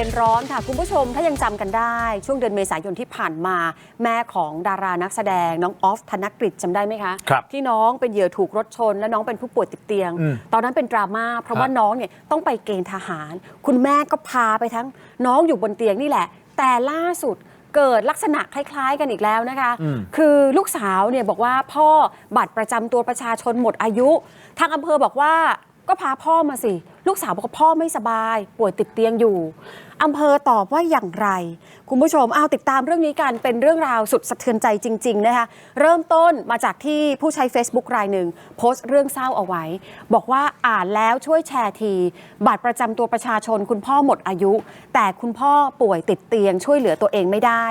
เป็นร้อนค่ะ คุณผู้ชมถ้ายังจำกันได้ ช่วงเดือนเมษายนที่ผ่านมา แม่ของดารานักแสดงน้องออฟธนกฤษจำได้ไหมคะครับที่น้องเป็นเหยื่อถูกรถชน และน้องเป็นผู้ป่วยติดเตียงอืมตอนนั้นเป็นดราม่าเพราะว่าครับน้องเนี่ยต้องไปเกณฑ์ทหาร คุณแม่ก็พาไปทั้งน้องอยู่บนเตียงนี่แหละ แต่ล่าสุดเกิดลักษณะคล้ายๆ กันอีกแล้วนะคะอืมคือลูกสาวเนี่ยบอกว่าพ่อบัตรประจำตัวประชาชนหมดอายุ ทางอำเภอบอกว่าก็พาพ่อมาสิ ลูกสาวบอกว่าพ่อไม่สบาย ป่วยติดเตียงอยู่ อำเภอตอบว่าอย่างไร คุณผู้ชมเอาติดตามเรื่องนี้กันเป็นเรื่องราวสุดสะเทือนใจจริง ๆ นะคะเริ่มต้นมาจากที่ผู้ใช้ Facebook รายหนึ่งโพสต์เรื่องเศร้าเอาไว้ บอกว่าอ่านแล้วช่วยแชร์ที บัตรประจำตัวประชาชนคุณพ่อหมดอายุ แต่คุณพ่อป่วยติดเตียง ช่วยเหลือตัวเองไม่ได้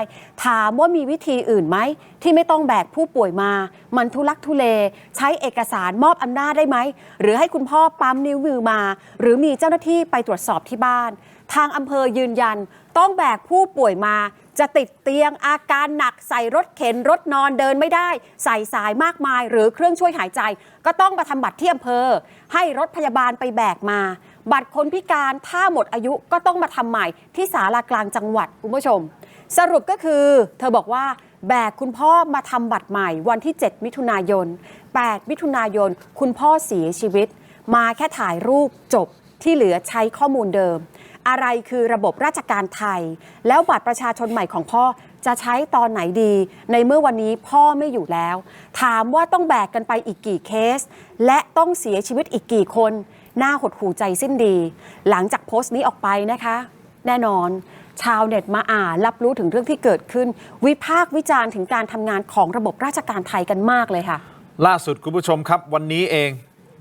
ถามว่ามีวิธีอื่นไหมที่ไม่ต้องแบกผู้ป่วยมา มันทุลักทุเล ใช้เอกสารมอบอำนาจได้ไหมหรือให้คุณพ่อปั๊มนิ้วมือมา หรือมีเจ้าหน้าที่ไปตรวจสอบที่บ้าน ทางอำเภอยืนยัน ต้องแบกผู้ป่วยมา จะติดเตียงอาการหนักใส่รถเข็นรถนอนเดินไม่ได้ ใส่สายมากมาย หรือเครื่องช่วยหายใจ ก็ต้องมาทำบัตรที่อำเภอ ให้รถพยาบาลไปแบกมา บัตรคนพิการถ้าหมดอายุก็ต้องมาทำใหม่ที่ศาลากลางจังหวัดคุณผู้ชม สรุปก็คือ เธอบอกว่าแบกคุณพ่อมาทำบัตรใหม่วันที่ 7 มิถุนายน 8 มิถุนายน คุณพ่อเสียชีวิต มาแค่ถ่ายรูปจบที่เหลือใช้ข้อมูลเดิม อะไรคือระบบราชการไทย แล้วบัตรประชาชนใหม่ของพ่อจะใช้ตอนไหนดี ในเมื่อวันนี้พ่อไม่อยู่แล้ว ถามว่าต้องแบกกันไปอีกกี่เคส และต้องเสียชีวิตอีกกี่คนน่าหดหูใจสิ้นดี หลังจากโพสต์นี้ออกไปนะคะ แน่นอน ชาวเน็ตมาอ่านรับรู้ถึงเรื่องที่เกิดขึ้น วิพากษ์วิจารณ์ถึงการทำงานของระบบราชการไทยกันมากเลยค่ะ ล่าสุดคุณผู้ชมครับ วันนี้เอง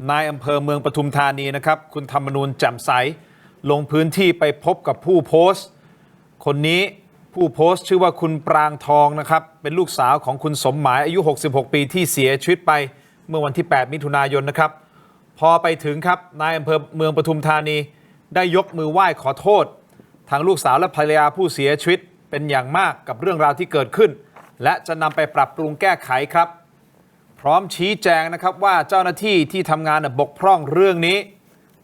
นายอำเภอเมืองปทุมธานีนะครับ คุณธรรมนูญแจ่มใส ลงพื้นที่ไปพบกับผู้โพสต์ คนนี้ผู้โพสต์ชื่อว่าคุณปรางทองนะครับ เป็นลูกสาวของคุณสมหมายอายุ 66 ปีที่เสียชีวิตไปเมื่อวันที่ 8 มิถุนายนนะครับ พอไปถึงครับนายอำเภอเมืองปทุมธานี ได้ยกมือไหว้ขอโทษ ทางลูกสาวและภรรยาผู้เสียชีวิตเป็นอย่างมากกับเรื่องราวที่เกิดขึ้น และจะนำไปปรับปรุงแก้ไขครับ พร้อมชี้แจงนะครับว่าเจ้าหน้าที่ที่ทำงานบกพร่องเรื่องนี้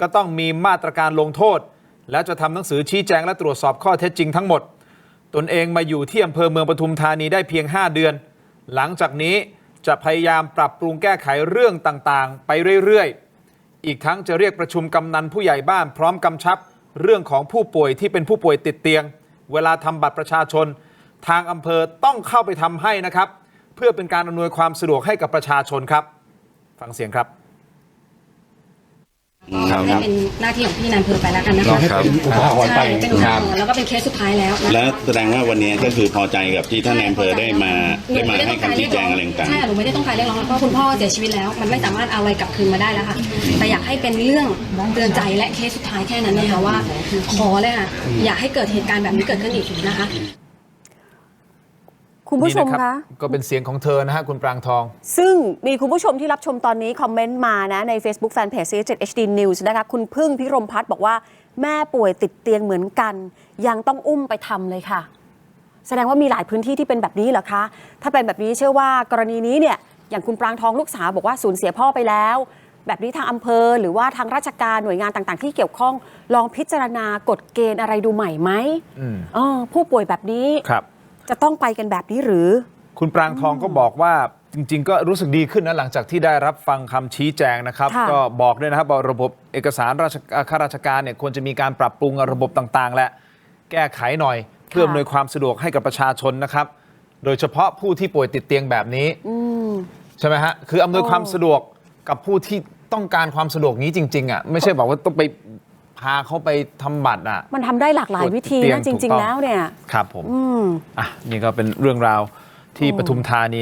ก็ต้องมีมาตรการลงโทษ และจะทำหนังสือชี้แจงและตรวจสอบข้อเท็จจริงทั้งหมด ตนเองมาอยู่ที่อำเภอเมืองปทุมธานีได้เพียง 5 เดือน หลังจากนี้จะพยายามปรับปรุงแก้ไขเรื่องต่างๆ ไปเรื่อยๆ อีกทั้งจะเรียกประชุมกำนันผู้ใหญ่บ้านพร้อมกำชับ เรื่องของผู้ป่วยที่เป็นผู้ป่วยติดเตียง เวลาทำบัตรประชาชน ทางอำเภอต้องเข้าไปทำให้นะครับ เพื่อเป็นการอำนวยความสะดวกให้กับประชาชนครับ ฟังเสียงครับ ครับ ให้เป็นหน้าที่ของพี่นันเพอไปแล้วกันนะเราคะให้เป็นอุทาหรณ์ไป ใช่เป็นอุทาหรณ์แล้วก็เป็นเคสสุดท้ายแล้วนะคะ แล้วแสดงว่าวันนี้ก็คือพอใจกับที่ท่านนายอำเภอได้มาได้มาให้คำชี้แจงอะไรต่าง ใช่หนูไม่ได้ต้องการเรียกร้องเพราะคุณพ่อเสียชีวิตแล้ว มันไม่สามารถเอาอะไรกลับคืนมาได้แล้วค่ะ แต่อยากให้เป็นเรื่องเตือนใจและเคสสุดท้ายแค่นั้นเองค่ะว่า ขอเลยค่ะ อยากให้เกิดเหตุการณ์แบบนี้เกิดขึ้นอีกนะคะ คุณผู้ชมนี่นรัคะบก็เป็นเสียงของเธอนะฮะคุณปรางทอง ซึ่งมีคุณผู้ชมที่รับชมตอนนี้ คอมเมนต์มานะ ใน Facebook Fanpage c 7 HD News นะคะคุณพึ่งพิรมพัฒน์บอกว่าแม่ป่วยติดเตียงเหมือนกัน ยังต้องอุ้มไปทำเลยค่ะ แสดงว่ามีหลายพื้นที่ที่เป็นแบบนี้เหรอคะ ถ้าเป็นแบบนี้เชื่อว่ากรณีนี้เนี่ยอย่างคุณปรางทองลูกสาวบอกว่าสูญเสียพ่อไปแล้ว แบบนี้ทางอำเภอ หรือว่าทางราชการหน่วยงานต่าง ๆ ที่เกี่ยวข้อง ลองพิจารณากฎเกณฑ์อะไรดูใหม่ไหมอืม เออผู้ป่วยแบบนี้ ครับ จะต้องไปกันแบบนี้หรือ คุณปรางทองก็บอกว่าจริง ๆ ก็รู้สึกดีขึ้นนะหลังจากที่ได้รับฟังคำชี้แจงนะครับ ค่ะ ก็บอกด้วยนะครับว่าระบบเอกสารราชข้าราชการเนี่ยควรจะมีการปรับปรุงระบบต่างๆ และแก้ไขหน่อย เพื่ออำนวยความสะดวกให้กับประชาชนนะครับ โดยเฉพาะผู้ที่ป่วยติดเตียงแบบนี้ อืม ใช่ไหมฮะ คืออำนวยความสะดวกกับผู้ที่ต้องการความสะดวกนี้จริงๆอะ ไม่ใช่บอกว่าต้องไป พาเขาไปทำบัตรอะ มันทำได้หลากหลายวิธีเตียนะงจถูกริงต้องๆ แล้วเนี่ย ครับผมอืม อะนี่ก็เป็นเรื่องราวที่ปทุมธานี